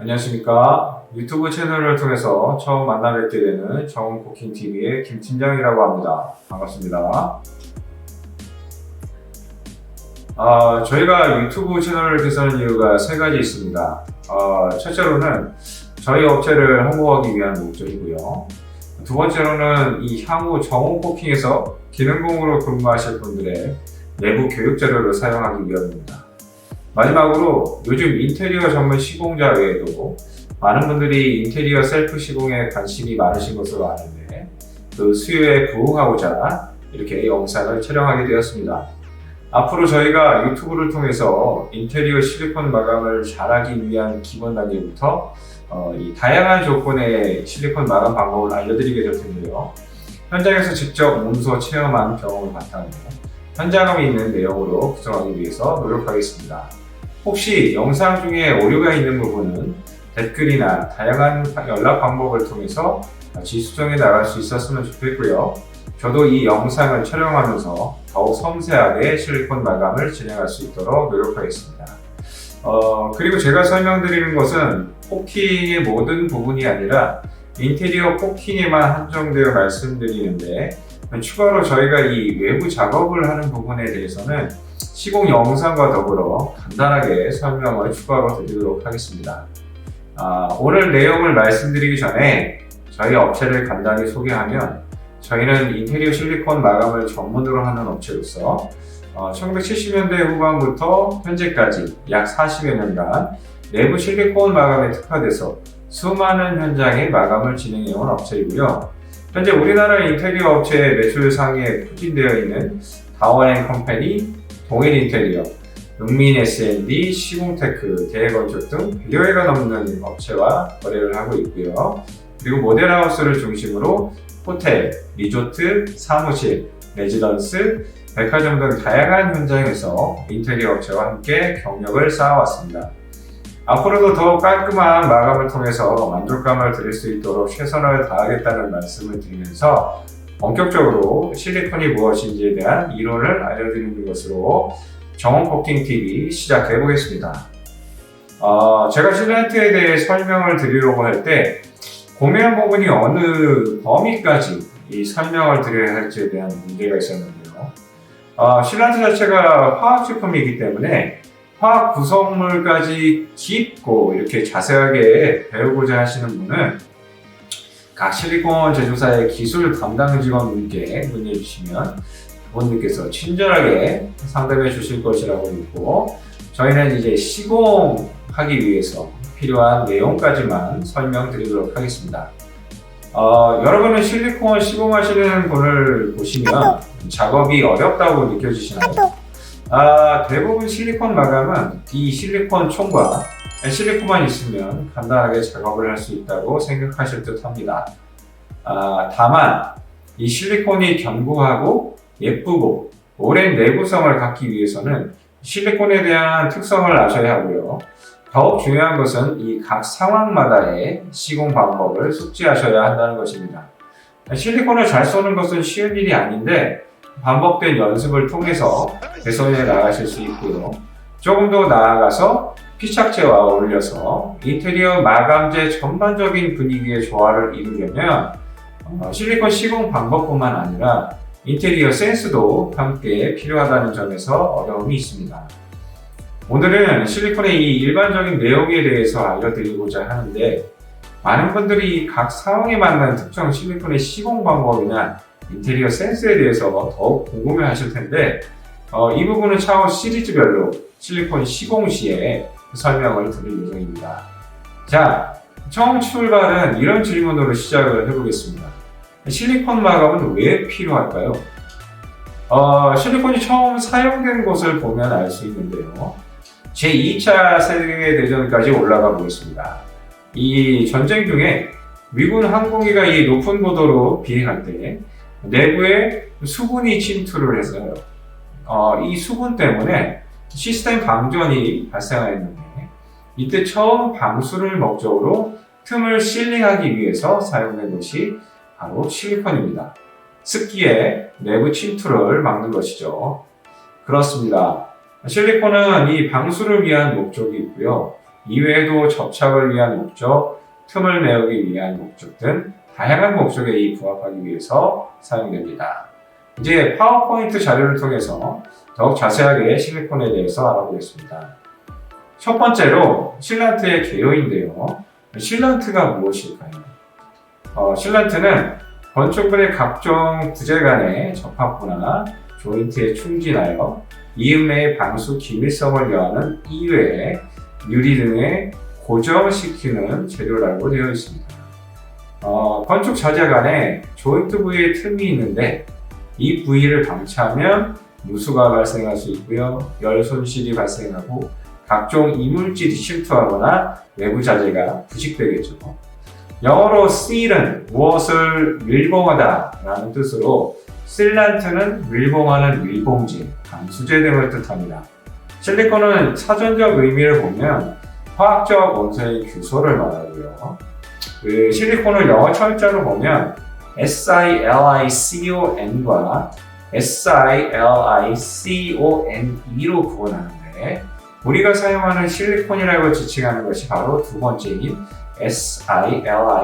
안녕하십니까. 유튜브 채널을 통해서 처음 만나 뵙게 되는 정훈쿠킹TV의 김 팀장이라고 합니다. 반갑습니다. 아, 저희가 유튜브 채널을 개설한 이유가 세 가지 있습니다. 아, 첫째로는 저희 업체를 홍보하기 위한 목적이고요. 두 번째로는 이 향후 정훈쿠킹에서 기능공으로 근무하실 분들의 내부 교육 자료를 사용하기 위함입니다. 마지막으로 요즘 인테리어 전문 시공자 외에도 많은 분들이 인테리어 셀프 시공에 관심이 많으신 것으로 아는데 그 수요에 부응하고자 이렇게 영상을 촬영하게 되었습니다. 앞으로 저희가 유튜브를 통해서 인테리어 실리콘 마감을 잘하기 위한 기본 단계부터 어, 이 다양한 조건의 실리콘 마감 방법을 알려드리게 될 텐데요. 현장에서 직접 몸소 체험한 경험을 바탕으로 현장감이 있는 내용으로 구성하기 위해서 노력하겠습니다. 혹시 영상 중에 오류가 있는 부분은 댓글이나 다양한 연락 방법을 통해서 수정해 나갈 수 있었으면 좋겠고요. 저도 이 영상을 촬영하면서 더욱 섬세하게 실리콘 마감을 진행할 수 있도록 노력하겠습니다. 어, 그리고 제가 설명드리는 것은 포킹의 모든 부분이 아니라 인테리어 포킹에만 한정되어 말씀드리는데 추가로 저희가 이 외부 작업을 하는 부분에 대해서는 시공 영상과 더불어 간단하게 설명을 추가로 드리도록 하겠습니다. 아, 오늘 내용을 말씀드리기 전에 저희 업체를 간단히 소개하면 저희는 인테리어 실리콘 마감을 전문으로 하는 업체로서 어, 1970년대 후반부터 현재까지 약 40여 년간 내부 실리콘 마감에 특화돼서 수많은 현장의 마감을 진행해온 업체이고요. 현재 우리나라 인테리어 업체의 매출 상위에 포진되어 있는 다원앤 컴퍼니, 동일 인테리어, 은민 S&D, 시공테크, 대건축 등 100여개가 넘는 업체와 거래를 하고 있고요. 그리고 모델하우스를 중심으로 호텔, 리조트, 사무실, 레지던스, 백화점 등 다양한 현장에서 인테리어 업체와 함께 경력을 쌓아왔습니다. 앞으로도 더욱 깔끔한 마감을 통해서 만족감을 드릴 수 있도록 최선을 다하겠다는 말씀을 드리면서 본격적으로 실리콘이 무엇인지에 대한 이론을 알려드리는 것으로 정원 포킹 TV 시작해 보겠습니다. 어, 제가 실란트에 대해 설명을 드리려고 할 때 고민한 부분이 어느 범위까지 이 설명을 드려야 할지에 대한 문제가 있었는데요. 어, 실란트 자체가 화학 제품이기 때문에 화학 구성물까지 깊고 이렇게 자세하게 배우고자 하시는 분은 각 실리콘 제조사의 기술 담당 직원분께 문의해 주시면 그분들께서 친절하게 상담해 주실 것이라고 믿고 저희는 이제 시공하기 위해서 필요한 내용까지만 설명드리도록 하겠습니다. 어, 여러분은 실리콘 시공하시는 분을 보시면 작업이 어렵다고 느껴지시나요? 아, 대부분 실리콘 마감은 이 실리콘 총과 실리콘만 있으면 간단하게 작업을 할 수 있다고 생각하실 듯 합니다. 아, 다만 이 실리콘이 견고하고 예쁘고 오랜 내구성을 갖기 위해서는 실리콘에 대한 특성을 아셔야 하고요. 더욱 중요한 것은 이 각 상황마다의 시공 방법을 숙지하셔야 한다는 것입니다. 실리콘을 잘 쏘는 것은 쉬운 일이 아닌데 반복된 연습을 통해서 개선해 나가실 수 있고요. 조금 더 나아가서 피착제와 어울려서 인테리어 마감재 전반적인 분위기의 조화를 이루려면 어, 실리콘 시공 방법뿐만 아니라 인테리어 센스도 함께 필요하다는 점에서 어려움이 있습니다. 오늘은 실리콘의 이 일반적인 내용에 대해서 알려드리고자 하는데 많은 분들이 각 상황에 맞는 특정 실리콘의 시공 방법이나 인테리어 센스에 대해서 더욱 궁금해 하실 텐데 어, 이 부분은 차후 시리즈별로 실리콘 시공 시에 설명을 드릴 예정입니다. 자, 처음 출발은 이런 질문으로 시작을 해보겠습니다. 실리콘 마감은 왜 필요할까요? 어, 실리콘이 처음 사용된 곳을 보면 알 수 있는데요. 제2차 세계대전까지 올라가 보겠습니다. 이 전쟁 중에 미군 항공기가 이 높은 고도로 비행할 때 내부에 수분이 침투를 했어요. 어, 이 수분 때문에 시스템 방전이 발생하였는데 이때 처음 방수를 목적으로 틈을 실링하기 위해서 사용된 것이 바로 실리콘입니다. 습기에 내부 침투를 막는 것이죠. 그렇습니다. 실리콘은 이 방수를 위한 목적이 있고요. 이외에도 접착을 위한 목적, 틈을 메우기 위한 목적 등 다양한 목적에 이 부합하기 위해서 사용됩니다. 이제 파워포인트 자료를 통해서 더욱 자세하게 실리콘에 대해서 알아보겠습니다. 첫 번째로 실란트의 개요인데요. 실란트가 무엇일까요? 어, 실란트는 건축물의 각종 부재 간의 접합부나 조인트에 충진하여 이음의 방수 기밀성을 여하는 이외에 유리 등에 고정시키는 재료라고 되어 있습니다. 어, 건축 자재 간에 조인트 부위에 틈이 있는데 이 부위를 방치하면 누수가 발생할 수 있고요. 열 손실이 발생하고 각종 이물질이 침투하거나 외부 자재가 부식되겠죠. 영어로 seal은 무엇을 밀봉하다 라는 뜻으로 실란트는 밀봉하는 밀봉제, 방수제 등을 뜻합니다. 실리콘은 사전적 의미를 보면 화학적 원소의 규소를 말하고요. 그 실리콘을 영어 철자로 보면 SILICON과 SILICONE로 구분하는데 우리가 사용하는 실리콘이라고 지칭하는 것이 바로 두 번째인 SILICON이고요.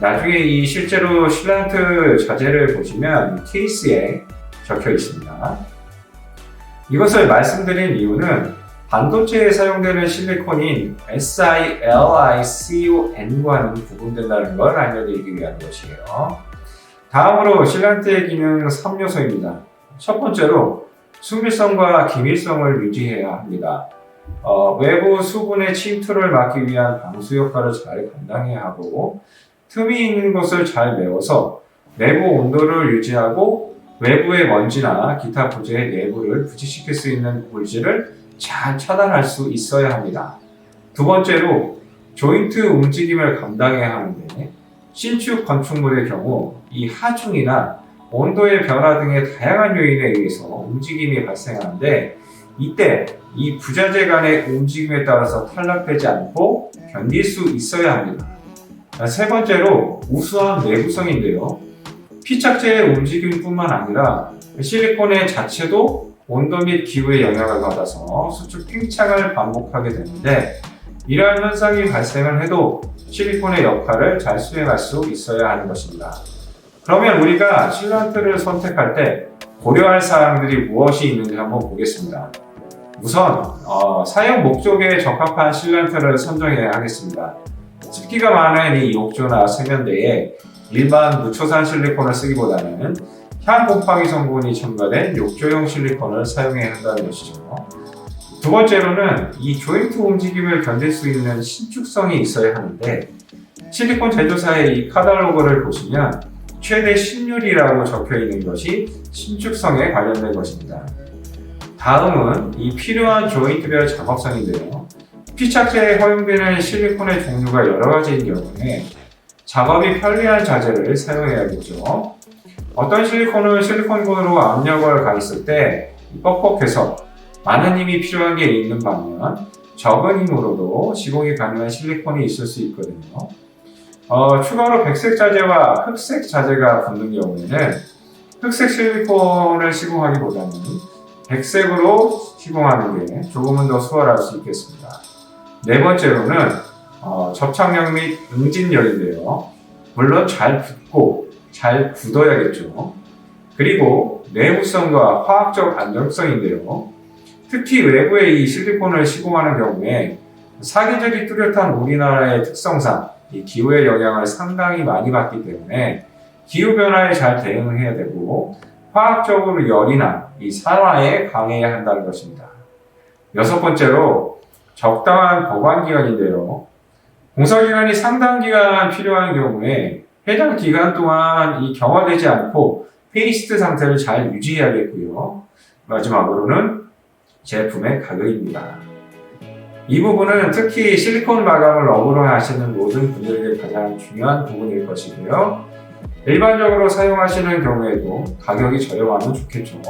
나중에 이 실제로 실란트 자재를 보시면 케이스에 적혀 있습니다. 이것을 말씀드린 이유는 반도체에 사용되는 실리콘인 SILICON과는 구분된다는 걸 알려드리기 위한 것이에요. 다음으로 실란트의 기능 3요소입니다. 첫 번째로 수밀성과 기밀성을 유지해야 합니다. 어, 외부 수분의 침투를 막기 위한 방수 역할을 잘 감당해야 하고 틈이 있는 곳을 잘 메워서 내부 온도를 유지하고 외부의 먼지나 기타 부재의 내부를 부식시킬 수 있는 물질을 잘 차단할 수 있어야 합니다. 두 번째로 조인트 움직임을 감당해야 하는데 신축 건축물의 경우 이 하중이나 온도의 변화 등의 다양한 요인에 의해서 움직임이 발생하는데 이때 이 부자재 간의 움직임에 따라서 탈락되지 않고 견딜 수 있어야 합니다. 세 번째로 우수한 내구성인데요. 피착제의 움직임뿐만 아니라 실리콘의 자체도 온도 및 기후의 영향을 받아서 수축 팽창을 반복하게 되는데 이러한 현상이 발생을 해도 실리콘의 역할을 잘 수행할 수 있어야 하는 것입니다. 그러면 우리가 실란트를 선택할 때 고려할 사항들이 무엇이 있는지 한번 보겠습니다. 우선 어, 사용 목적에 적합한 실란트를 선정해야 하겠습니다. 습기가 많은 이 욕조나 세면대에 일반 무초산 실리콘을 쓰기보다는 향 곰팡이 성분이 첨가된 욕조용 실리콘을 사용해야 한다는 것이죠. 두 번째로는 이 조인트 움직임을 견딜 수 있는 신축성이 있어야 하는데 실리콘 제조사의 이 카탈로그를 보시면 최대 10률이라고 적혀 있는 것이 신축성에 관련된 것입니다. 다음은 이 필요한 조인트별 작업성인데요. 피착제에 허용되는 실리콘의 종류가 여러 가지인 경우에 작업이 편리한 자재를 사용해야겠죠. 어떤 실리콘은 실리콘으로 압력을 가했을 때 뻑뻑해서 많은 힘이 필요한 게 있는 반면 적은 힘으로도 시공이 가능한 실리콘이 있을 수 있거든요. 어, 추가로 백색 자재와 흑색 자재가 붙는 경우에는 흑색 실리콘을 시공하기보다는 백색으로 시공하는 게 조금은 더 수월할 수 있겠습니다. 네 번째로는 어, 접착력 및 응진력인데요. 물론 잘 붙고 잘 굳어야겠죠. 그리고 내구성과 화학적 안정성인데요. 특히 외부에 이 실리콘을 시공하는 경우에 사계절이 뚜렷한 우리나라의 특성상 이 기후의 영향을 상당히 많이 받기 때문에 기후 변화에 잘 대응해야 되고 화학적으로 열이나 이 산화에 강해야 한다는 것입니다. 여섯 번째로 적당한 보관 기간인데요. 공사 기간이 상당 기간 필요한 경우에 해당 기간 동안 이 경화되지 않고 페이스트 상태를 잘 유지해야겠고요. 마지막으로는 제품의 가격입니다. 이 부분은 특히 실리콘 마감을 업으로 하시는 모든 분들에게 가장 중요한 부분일 것이고요. 일반적으로 사용하시는 경우에도 가격이 저렴하면 좋겠죠.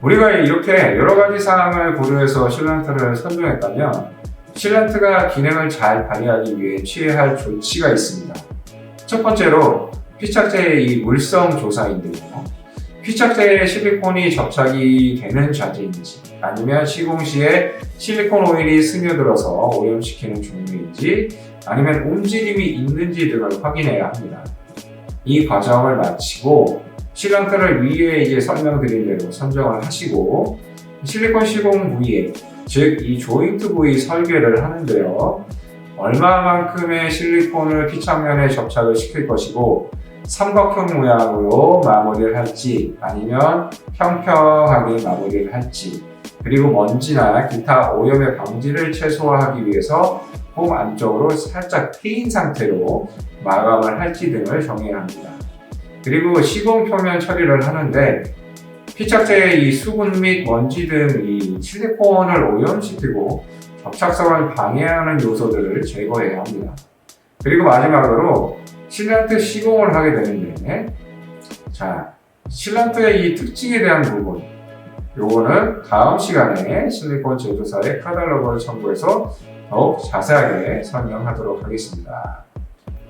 우리가 이렇게 여러 가지 사항을 고려해서 실란트를 선정했다면 실란트가 기능을 잘 발휘하기 위해 취해야 할 조치가 있습니다. 첫 번째로 피착제의 이 물성 조사인데요. 피착제에 실리콘이 접착이 되는 자재인지 아니면 시공 시에 실리콘 오일이 스며들어서 오염시키는 종류인지 아니면 움직임이 있는지 등을 확인해야 합니다. 이 과정을 마치고 실랑트를 위에 이제 설명드린 대로 선정을 하시고 실리콘 시공 부위에 즉 이 조인트 부위 설계를 하는데요. 얼마만큼의 실리콘을 피착면에 접착을 시킬 것이고 삼각형 모양으로 마무리를 할지 아니면 평평하게 마무리를 할지 그리고 먼지나 기타 오염의 방지를 최소화하기 위해서 홈 안쪽으로 살짝 트인 상태로 마감을 할지 등을 정해야 합니다. 그리고 시공 표면 처리를 하는데 피착제의 이 수분 및 먼지 등 이 실리콘을 오염시키고 접착성을 방해하는 요소들을 제거해야 합니다. 그리고 마지막으로 실란트 시공을 하게 되는데 자 실란트의 이 특징에 대한 부분 요거는 다음 시간에 실리콘 제조사의 카탈로그를 첨부해서 더욱 자세하게 설명하도록 하겠습니다.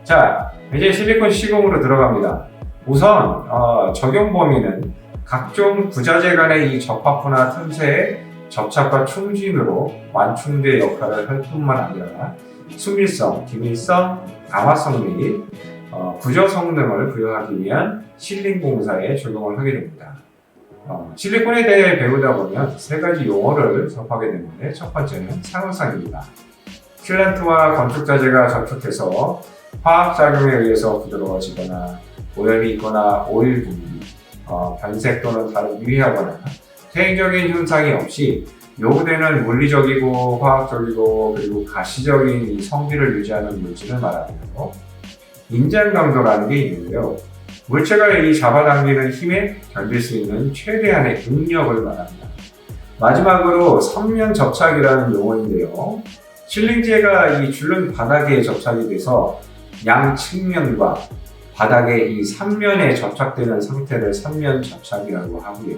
자 이제 실리콘 시공으로 들어갑니다. 우선 어, 적용 범위는 각종 부자재 간의 이 접합부나 틈새의 접착과 충진으로 완충제 역할을 할 뿐만 아니라 수밀성, 기밀성, 강화성 및 어, 구조 성능을 부여하기 위한 실링 공사에 적용을 하게 됩니다. 어, 실리콘에 대해 배우다 보면 세 가지 용어를 접하게 되는데 첫 번째는 상호성입니다. 실란트와 건축자재가 접촉해서 화학작용에 의해서 부드러워지거나 오염이 있거나 오일 분비, 어, 변색 또는 다른 유의하거나 태행적인 현상이 없이 요구되는 물리적이고 화학적이고 그리고 가시적인 이 성질을 유지하는 물질을 말하고요. 인장 강도라는 게 있는데요. 물체가 이 잡아당기는 힘에 견딜 수 있는 최대한의 응력을 말합니다. 마지막으로 삼면 접착이라는 용어인데요. 실링제가 이 줄눈 바닥에 접착이 돼서 양 측면과 바닥의 이 삼면에 접착되는 상태를 삼면 접착이라고 하고요.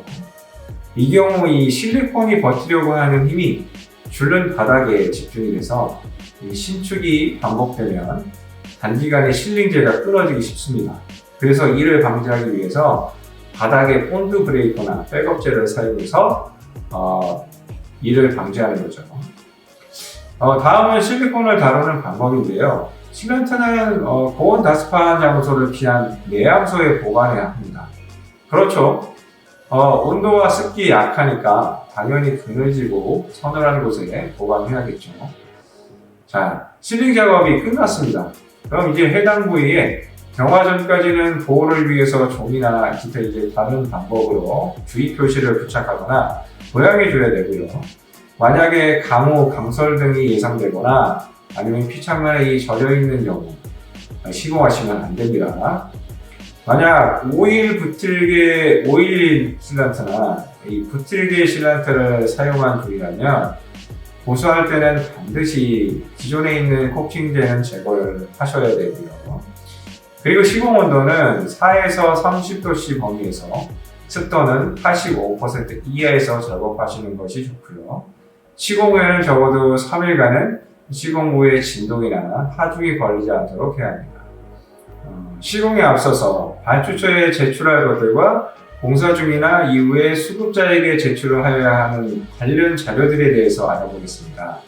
이 경우 이 실리콘이 버티려고 하는 힘이 줄눈 바닥에 집중이 돼서 이 신축이 반복되면 단기간에 실링제가 끊어지기 쉽습니다. 그래서 이를 방지하기 위해서 바닥에 본드 브레이커나 백업제를 사용해서 어, 이를 방지하는 거죠. 어, 다음은 실리콘을 다루는 방법인데요. 시멘트는 어, 고온 다습한 장소를 피한 내암소에 보관해야 합니다. 그렇죠. 어, 온도와 습기 약하니까 당연히 그늘지고 서늘한 곳에 보관해야겠죠. 자, 실링 작업이 끝났습니다. 그럼 이제 해당 부위에 경화 전까지는 보호를 위해서 종이나 기타 이제 다른 방법으로 주의 표시를 부착하거나 보양해 줘야 되고요. 만약에 강우, 강설 등이 예상되거나 아니면 피창만에 젖어 있는 경우 시공하시면 안 됩니다. 만약 오일 붙일개 오일 실란트나 이 붙일개 실란트를 사용한 중이라면 보수할 때는 반드시 기존에 있는 코팅제는 제거를 하셔야 되고요. 그리고 시공 온도는 4에서 30도씨 범위에서 습도는 85% 이하에서 작업하시는 것이 좋고요. 시공 후에는 적어도 3일간은 시공 후에 진동이나 하중이 걸리지 않도록 해야 합니다. 어, 시공에 앞서서 발주처에 제출할 것들과 공사 중이나 이후에 수급자에게 제출을 하여야 하는 관련 자료들에 대해서 알아보겠습니다.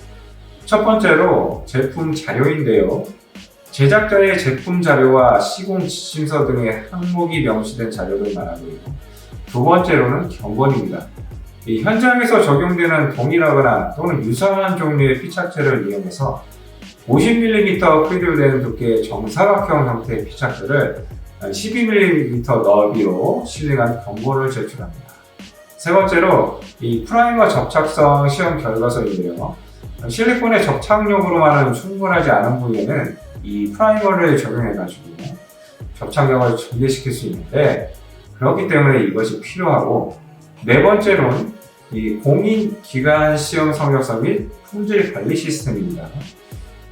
첫 번째로 제품 자료인데요. 제작자의 제품 자료와 시공 지침서 등의 항목이 명시된 자료를 말하고요. 두 번째로는 경건입니다. 이 현장에서 적용되는 동일하거나 또는 유사한 종류의 피착제를 이용해서 50mm 크기로 된 두께의 정사각형 형태의 피착제를 12mm 너비로 실링한 경고를 제출합니다. 세 번째로 이 프라이머 접착성 시험 결과서인데요. 실리콘의 접착력으로만은 충분하지 않은 부위에는 이 프라이머를 적용해가지고 접착력을 증대시킬 수 있는데 그렇기 때문에 이것이 필요하고 네 번째로는 이 공인 기관 시험 성역서 및 품질 관리 시스템입니다.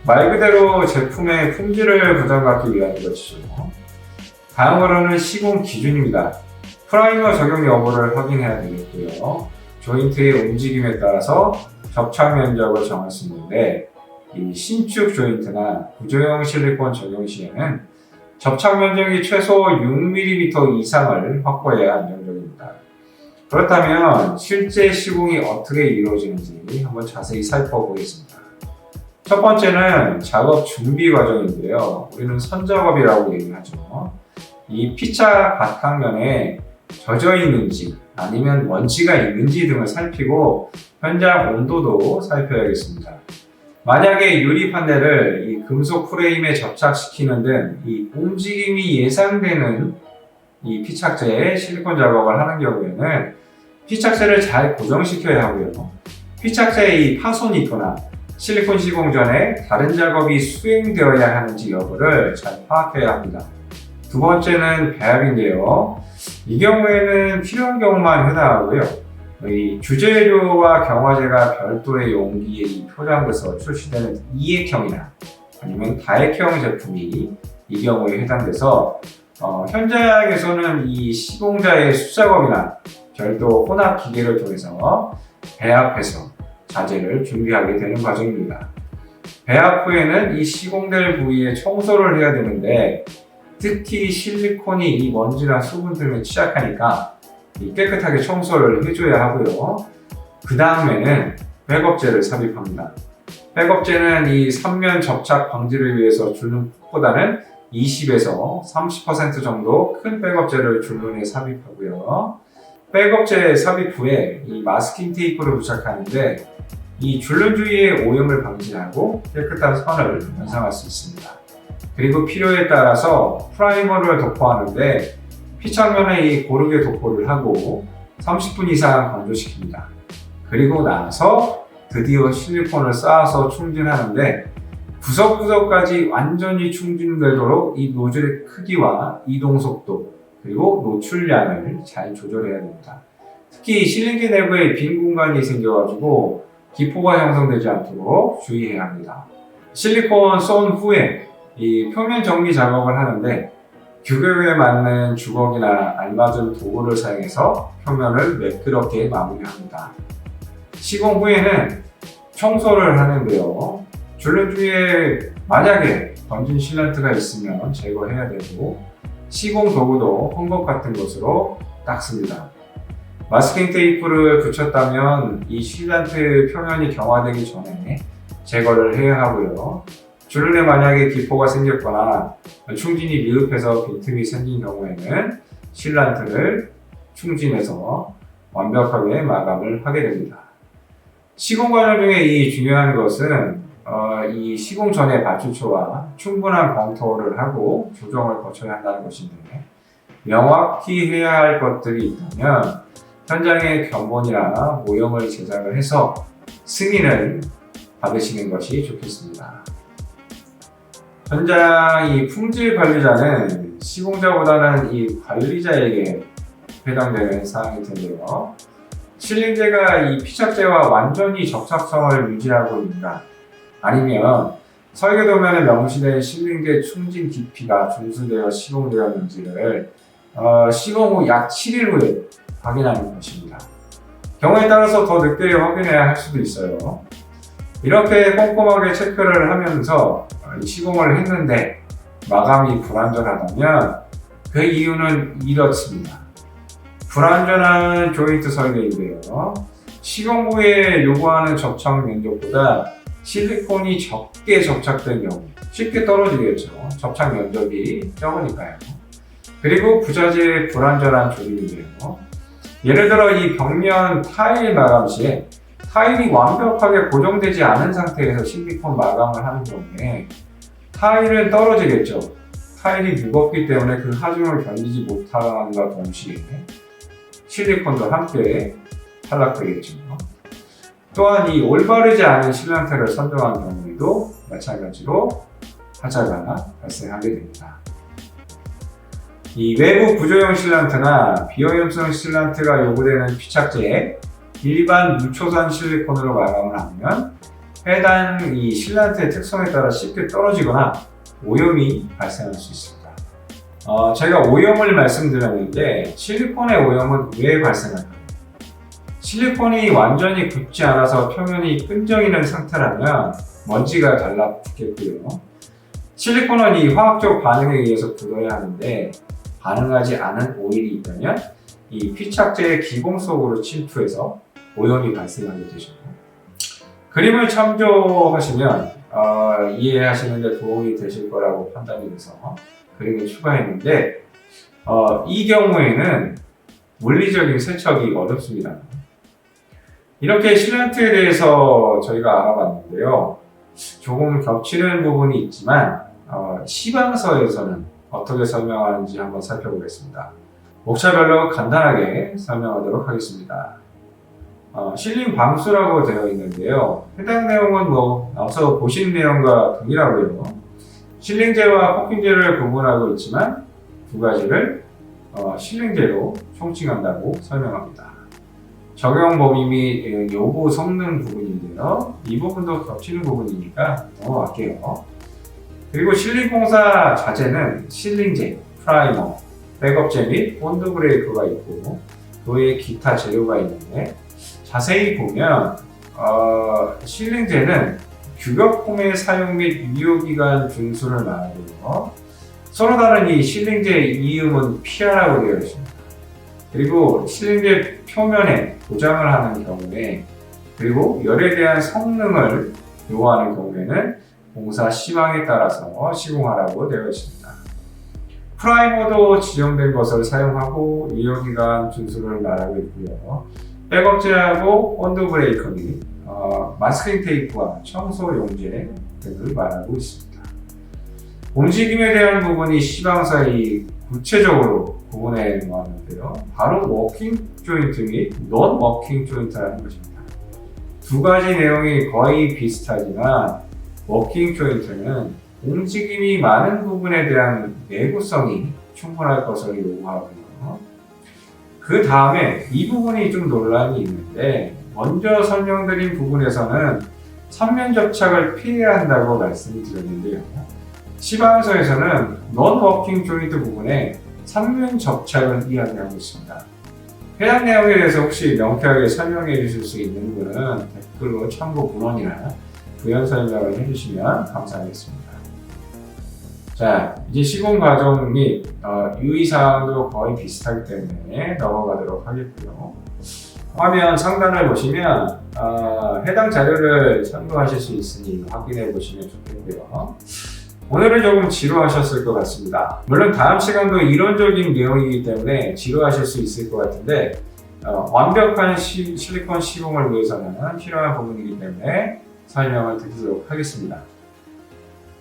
말 그대로 제품의 품질을 보장받기 위한 것이죠. 다음으로는 시공 기준입니다. 프라이머 적용 여부를 확인해야 되겠고요. 조인트의 움직임에 따라서 접착 면적을 정할 수 있는데 이 신축 조인트나 구조형 실리콘 적용 시에는 접착 면적이 최소 6mm 이상을 확보해야 안정적입니다. 그렇다면 실제 시공이 어떻게 이루어지는지 한번 자세히 살펴보겠습니다. 첫 번째는 작업 준비 과정인데요. 우리는 선작업이라고 얘기하죠. 이 피차 바탕면에 젖어 있는지 아니면 먼지가 있는지 등을 살피고 현장 온도도 살펴야겠습니다. 만약에 유리 판넬을 이 금속 프레임에 접착시키는 등 이 움직임이 예상되는 이 피착제에 실리콘 작업을 하는 경우에는 피착제를 잘 고정시켜야 하고요. 피착제에 이 파손이 있거나 실리콘 시공 전에 다른 작업이 수행되어야 하는지 여부를 잘 파악해야 합니다. 두 번째는 배합인데요. 이 경우에는 필요한 경우만 해당하고요. 이 주재료와 경화제가 별도의 용기에 이 포장돼서 출시되는 이액형이나 아니면 다액형 제품이 이 경우에 해당돼서 어, 현장에서는 이 시공자의 수작업이나 별도 혼합 기계를 통해서 배합해서 자재를 준비하게 되는 과정입니다. 배합 후에는 이 시공될 부위에 청소를 해야 되는데 특히 실리콘이 이 먼지나 수분 등에 취약하니까 이 깨끗하게 청소를 해줘야 하고요. 그 다음에는 백업제를 삽입합니다. 백업제는 이 3면 접착 방지를 위해서 줄눈 폭보다는 20에서 30% 정도 큰 백업제를 줄눈에 삽입하고요. 백업제 삽입 후에 이 마스킹 테이프를 부착하는데 이 줄눈 주위의 오염을 방지하고 깨끗한 선을 연상할 수 있습니다. 그리고 필요에 따라서 프라이머를 도포하는데 피착면에 이 고르게 도포를 하고 30분 이상 건조시킵니다. 그리고 나서 드디어 실리콘을 쌓아서 충진하는데 구석구석까지 완전히 충진되도록 이 노즐의 크기와 이동 속도 그리고 노출량을 잘 조절해야 됩니다. 특히 실링기 내부에 빈 공간이 생겨가지고 기포가 형성되지 않도록 주의해야 합니다. 실리콘 쏜 후에 이 표면 정리 작업을 하는데 규격에 맞는 주걱이나 알맞은 도구를 사용해서 표면을 매끄럽게 마무리합니다. 시공 후에는 청소를 하는데요. 줄눈 주위에 만약에 던진 실란트가 있으면 제거해야 되고 시공 도구도 헝겊 같은 것으로 닦습니다. 마스킹 테이프를 붙였다면 이 실란트 표면이 경화되기 전에 제거를 해야 하고요. 줄눈에 만약에 기포가 생겼거나 충진이 미흡해서 빈틈이 생긴 경우에는 실란트를 충진해서 완벽하게 마감을 하게 됩니다. 시공 과정 중에 이 중요한 것은 어, 이 시공 전에 발주처와 충분한 검토를 하고 조정을 거쳐야 한다는 것인데 명확히 해야 할 것들이 있다면 현장의 견본이나 모형을 제작을 해서 승인을 받으시는 것이 좋겠습니다. 현장 이 품질 관리자는 시공자보다는 이 관리자에게 해당되는 사항일 텐데요. 실링제가 이 피착제와 완전히 접착성을 유지하고 있는가 아니면 설계도면에 명시된 실링제 충진 깊이가 준수되어 시공되었는지를 어, 시공 후 약 7일 후에 확인하는 것입니다. 경우에 따라서 더 늦게 확인해야 할 수도 있어요. 이렇게 꼼꼼하게 체크를 하면서 어, 시공을 했는데 마감이 불완전하다면 그 이유는 이렇습니다. 불완전한 조인트 설계인데요. 시공 후에 요구하는 접착 면적보다 실리콘이 적게 접착된 경우 쉽게 떨어지겠죠. 접착 면적이 적으니까요. 그리고 부자재의 불완전한 조립인데요. 예를 들어 이 벽면 타일 마감 시에 타일이 완벽하게 고정되지 않은 상태에서 실리콘 마감을 하는 경우에 타일은 떨어지겠죠. 타일이 무겁기 때문에 그 하중을 견디지 못함과 동시에 실리콘도 함께 탈락되겠죠. 또한 이 올바르지 않은 실란트를 선정한 경우에도 마찬가지로 하자가 발생하게 됩니다. 이 외부 구조형 실란트나 비오염성 실란트가 요구되는 피착제에 일반 무초산 실리콘으로 마감을 하면 해당 이 실란트의 특성에 따라 쉽게 떨어지거나 오염이 발생할 수 있습니다. 어, 제가 오염을 말씀드렸는데 실리콘의 오염은 왜 발생할까요? 실리콘이 완전히 굳지 않아서 표면이 끈적이는 상태라면 먼지가 달라붙겠고요. 실리콘은 이 화학적 반응에 의해서 굳어야 하는데 반응하지 않은 오일이 있다면 이 피착제의 기공 속으로 침투해서 오염이 발생하게 되죠. 그림을 참조하시면 어, 이해하시는 데 도움이 되실 거라고 판단이 돼서 그림을 추가했는데 어, 이 경우에는 물리적인 세척이 어렵습니다. 이렇게 실렌트에 대해서 저희가 알아봤는데요. 조금 겹치는 부분이 있지만 어, 시방서에서는 어떻게 설명하는지 한번 살펴보겠습니다. 목차별로 간단하게 설명하도록 하겠습니다. 어, 실링 방수라고 되어 있는데요. 해당 내용은 뭐 앞서 보신 내용과 동일하고요. 실링제와 코킹제를 구분하고 있지만 두 가지를 어, 실링제로 총칭한다고 설명합니다. 적용 범위 및 요구 성능 부분인데요. 이 부분도 겹치는 부분이니까 넘어갈게요. 그리고 실링 공사 자재는 실링제, 프라이머, 백업제 및 본드 브레이크가 있고 그 외에 기타 재료가 있는데 자세히 보면 어, 실링제는 규격품의 사용 및 유효기간 준수를 말하고요. 서로 다른 이 실링제 이음은 PR라고 되어 있습니다. 그리고 실링제 표면에 도장을 하는 경우에 그리고 열에 대한 성능을 요구하는 경우에는 공사 시방에 따라서 시공하라고 되어 있습니다. 프라이머도 지정된 것을 사용하고 유효기간 준수를 말하고 있고요. 백업제하고 온도 브레이커 및 어, 마스킹 테이프와 청소 용제 등을 말하고 있습니다. 움직임에 대한 부분이 시방 사이 구체적으로 구분해 놓았는데요. 바로 워킹 조인트 및논 워킹 조인트라는 것입니다. 두 가지 내용이 거의 비슷하지만 워킹 조인트는 움직임이 많은 부분에 대한 내구성이 충분할 것을 요구하고요. 그 다음에 이 부분이 좀 논란이 있는데 먼저 설명드린 부분에서는 삼면 접착을 피해야 한다고 말씀드렸는데요. 시방서에서는 non 워킹 조인트 부분에 삼면 접착을 이야기하고 있습니다. 해당 내용에 대해서 혹시 명쾌하게 설명해 주실 수 있는 분은 댓글로 참고 문헌이나 부연 설명을 해주시면 감사하겠습니다. 자, 이제 시공 과정 및 어, 유의사항도 거의 비슷하기 때문에 넘어가도록 하겠고요. 화면 상단을 보시면 어, 해당 자료를 참고하실 수 있으니 확인해 보시면 좋겠고요. 오늘은 조금 지루하셨을 것 같습니다. 물론 다음 시간도 이론적인 내용이기 때문에 지루하실 수 있을 것 같은데 어, 완벽한 시, 실리콘 시공을 위해서는 필요한 부분이기 때문에 설명을 드리도록 하겠습니다.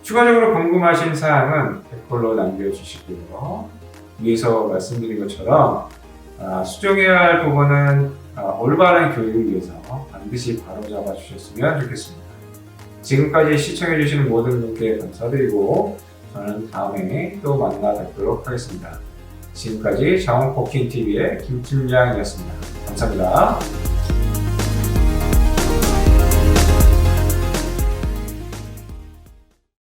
추가적으로 궁금하신 사항은 댓글로 남겨주시고요. 위에서 말씀드린 것처럼 아, 수정해야 할 부분은 아, 올바른 교육을 위해서 반드시 바로잡아 주셨으면 좋겠습니다. 지금까지 시청해주시는 모든 분께 감사드리고 저는 다음에 또 만나 뵙도록 하겠습니다. 지금까지 장원포킹TV의 김팀장이었습니다. 감사합니다.